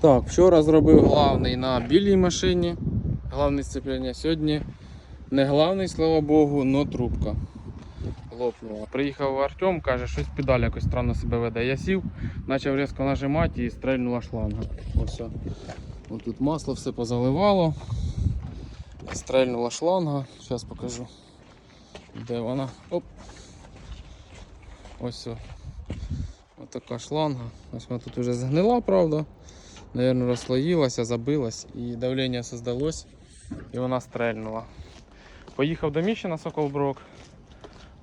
Так, вчора зробив главний на білій машині. Главне сцеплення. Сьогодні не главний, слава Богу, но трубка. Лопнула. Приїхав Артем, каже, щось педаль якось странно себе веде. Я сів, почав різко нажимати і стрельнула шланга. Ось. Ось тут масло все позаливало. Стрельнула шланга. Зараз покажу. Де вона? Оп. Ось. Ось така шланга. Ось вона тут вже згнила, правда. Наверно, розслоїлася, забилась і давлення создалось, і вона стрельнула. Поїхав до Міші на Соколброк.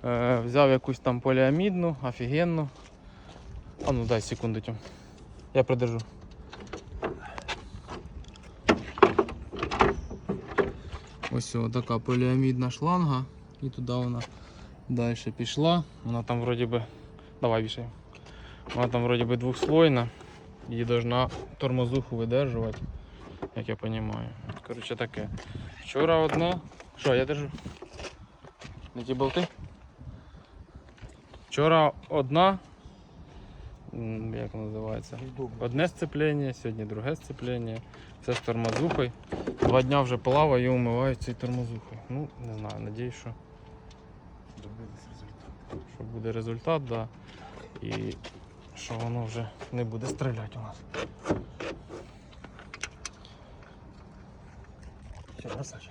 Е, взяв якусь там поліамідну, офігенну. А ну дай секунду, Тьом. Я придержу. Ось о, така поліамідна шланга. І туди вона далі пішла. Вона там вроді би. Давай вішай. Вона там вроді би двохслойна. Її должна тормозуху видержувати, як я розумію. Коротше таке. Вчора одна. Що, я держу? Не ті болти? Вчора одна. Як називається? Одне сцеплення, сьогодні друге сцеплення. Це з тормозухою. Два дня вже плаваю і умиваю цією тормозухою. Ну, не знаю, надіюсь, що, Добились результату. що буде результат, да. І що воно вже не буде стріляти у нас. Все, бросай.